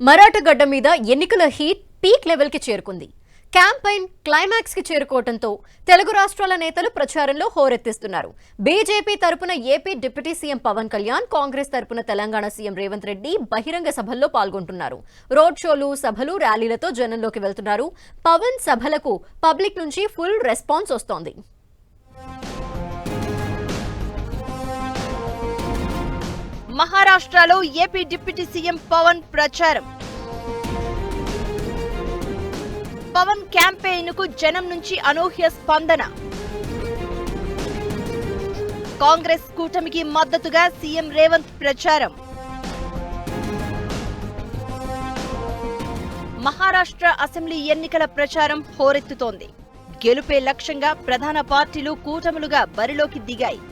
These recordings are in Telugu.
మరాఠగడ్డ మీద ఎన్నికల హీట్ పీక్ లెవెల్కి చేరుకుంది. క్యాంపెయిన్ క్లైమాక్స్కి చేరుకోవడంతో తెలుగు రాష్ట్రాల నేతలు ప్రచారంలో హోరెత్తిస్తున్నారు. బీజేపీ తరపున AP deputy CM Pawan Kalyan Congress తరపున తెలంగాణ సీఎం రేవంత్ రెడ్డి బహిరంగ సభల్లో పాల్గొంటున్నారు. రోడ్ షోలు సభలు ర్యాలీలతో జనంలోకి వెళ్తున్నారు. పవన్ సభలకు పబ్లిక్ నుంచి ఫుల్ రెస్పాన్స్ వస్తోంది. మహారాష్ట్రలో ఏపీ డిప్యూటీ సీఎం పవన్ ప్రచారం. పవన్ క్యాంపెయిన్కు జనం నుంచి అనూహ్య స్పందన. కాంగ్రెస్ కూటమికి మద్దతుగా సీఎం రేవంత్ ప్రచారం. మహారాష్ట్ర అసెంబ్లీ ఎన్నికల ప్రచారం హోరెత్తుతోంది. గెలుపే లక్ష్యంగా ప్రధాన పార్టీలు కూటములుగా బరిలోకి దిగాయి.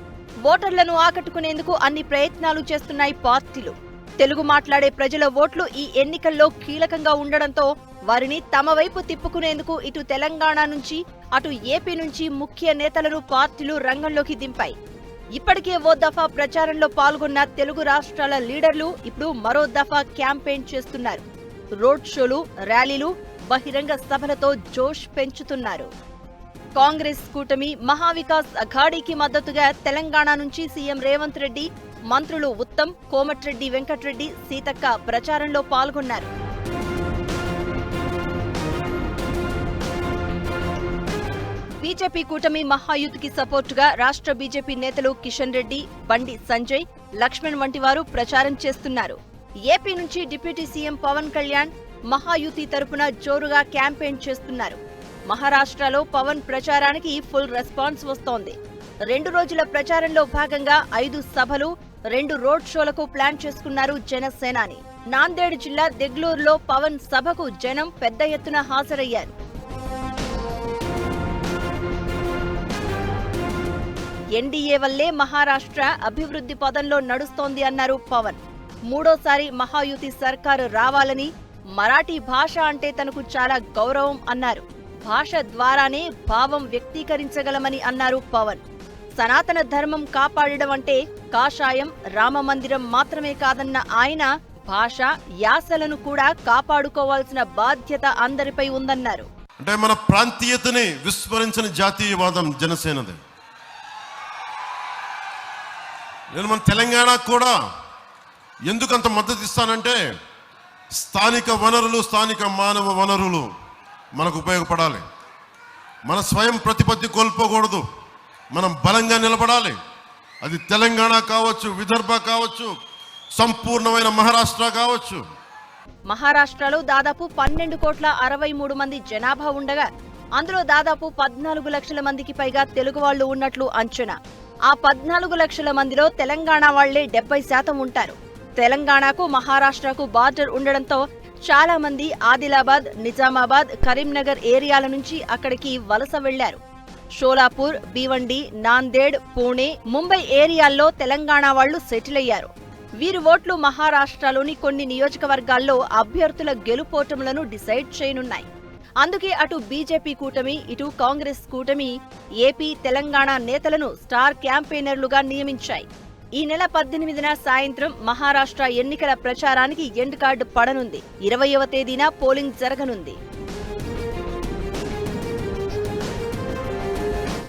ఓటర్లను ఆకట్టుకునేందుకు అన్ని ప్రయత్నాలు చేస్తున్నాయి పార్టీలు. తెలుగు మాట్లాడే ప్రజల ఓట్లు ఈ ఎన్నికల్లో కీలకంగా ఉండడంతో వారిని తమ వైపు తిప్పుకునేందుకు ఇటు తెలంగాణ నుంచి అటు ఏపీ నుంచి ముఖ్య నేతలను పార్టీలు రంగంలోకి దింపాయి. ఇప్పటికే ఓ దఫా ప్రచారంలో పాల్గొన్న తెలుగు రాష్ట్రాల లీడర్లు ఇప్పుడు మరో దఫా క్యాంపెయిన్ చేస్తున్నారు. రోడ్ షోలు ర్యాలీలు బహిరంగ సభలతో జోష్ పెంచుతున్నారు. కాంగ్రెస్ కూటమి మహావికాస్ అఘాడీకి మద్దతుగా తెలంగాణ నుంచి సీఎం రేవంత్ రెడ్డి మంత్రులు ఉత్తమ్ కోమటిరెడ్డి వెంకట్రెడ్డి సీతక్క ప్రచారంలో పాల్గొన్నారు. బీజేపీ కూటమి మహాయుతికి సపోర్టుగా రాష్ట్ర బీజేపీ నేతలు కిషన్ రెడ్డి బండి సంజయ్ లక్ష్మణ్ వంటి వారు ప్రచారం చేస్తున్నారు. ఏపీ నుంచి డిప్యూటీ సీఎం పవన్ కళ్యాణ్ మహాయుతి తరపున జోరుగా క్యాంపెయిన్ చేస్తున్నారు. మహారాష్ట్రలో పవన్ ప్రచారానికి ఫుల్ రెస్పాన్స్ వస్తోంది. రెండు రోజుల ప్రచారంలో భాగంగా ఐదు సభలు రెండు రోడ్ షోలకు ప్లాన్ చేసుకున్నారు జనసేనాని. నాందేడ్ జిల్లా దెగ్లూరులో పవన్ సభకు జనం పెద్ద ఎత్తున హాజరయ్యారు. ఎన్డీఏ వల్లే మహారాష్ట్ర అభివృద్ధి పదంలో నడుస్తోంది అన్నారు పవన్. మూడోసారి మహాయుతి సర్కారు రావాలని మరాఠీ భాష అంటే తనకు చాలా గౌరవం అన్నారు. భాష ద్వారానే భావం వ్యక్తీకరించగలమని అన్నారు పవన్. సనాతన ధర్మం కాపాడడం అంటే కాషాయం రామ మందిరం మాత్రమే కాదన్న ఆయన భాష యాసలను కూడా కాపాడుకోవాల్సిన బాధ్యత అందరిపై ఉందన్నారు. అంటే మన ప్రాంతీయతని విస్మరించిన జాతీయవాదం జనసేనది. నేను మన తెలంగాణ కూడా ఎందుకు అంత మద్దతు ఇస్తానంటే స్థానిక వనరులు స్థానిక మానవ వనరులు మనకు ఉపయోగపడాలి. మన స్వయం ప్రతిపత్తి కోల్పోకూడదు. మనం బలంగా నిలబడాలి. అది తెలంగాణ కావచ్చు విదర్భ కావచ్చు సంపూర్ణమైన మహారాష్ట్ర కావచ్చు. మహారాష్ట్రలో దాదాపు పన్నెండు కోట్ల అరవై మూడు మంది జనాభా ఉండగా అందులో దాదాపు పద్నాలుగు లక్షల మందికి పైగా తెలుగు వాళ్ళు ఉన్నట్లు అంచనా. ఆ పద్నాలుగు లక్షల మందిలో తెలంగాణ వాళ్ళే డెబ్బై శాతం ఉంటారు. తెలంగాణకు మహారాష్ట్రకు బార్డర్ ఉండడంతో చాలా మంది ఆదిలాబాద్ నిజామాబాద్ కరీంనగర్ ఏరియాల నుంచి అక్కడికి వలస వెళ్ళారు. షోలాపూర్ భీవండి నాందేడ్ పూణే ముంబై ఏరియాల్లో తెలంగాణ వాళ్ళు సెటిల్ అయ్యారు. వీరి ఓట్లు మహారాష్ట్రలోని కొన్ని నియోజకవర్గాల్లో అభ్యర్థుల గెలుపోటములను డిసైడ్ చేయనున్నాయి. అందుకే అటు బీజేపీ కూటమి ఇటు కాంగ్రెస్ కూటమి ఏపీ తెలంగాణ నేతలను స్టార్ క్యాంపెయినర్లుగా నియమించాయి. ఈ నెల పద్దెనిమిదిన సాయంత్రం మహారాష్ట్ర ఎన్నికల ప్రచారానికి ఎండ్ కార్డు పడనుంది. ఇరవయవ తేదీన పోలింగ్ జరగనుంది.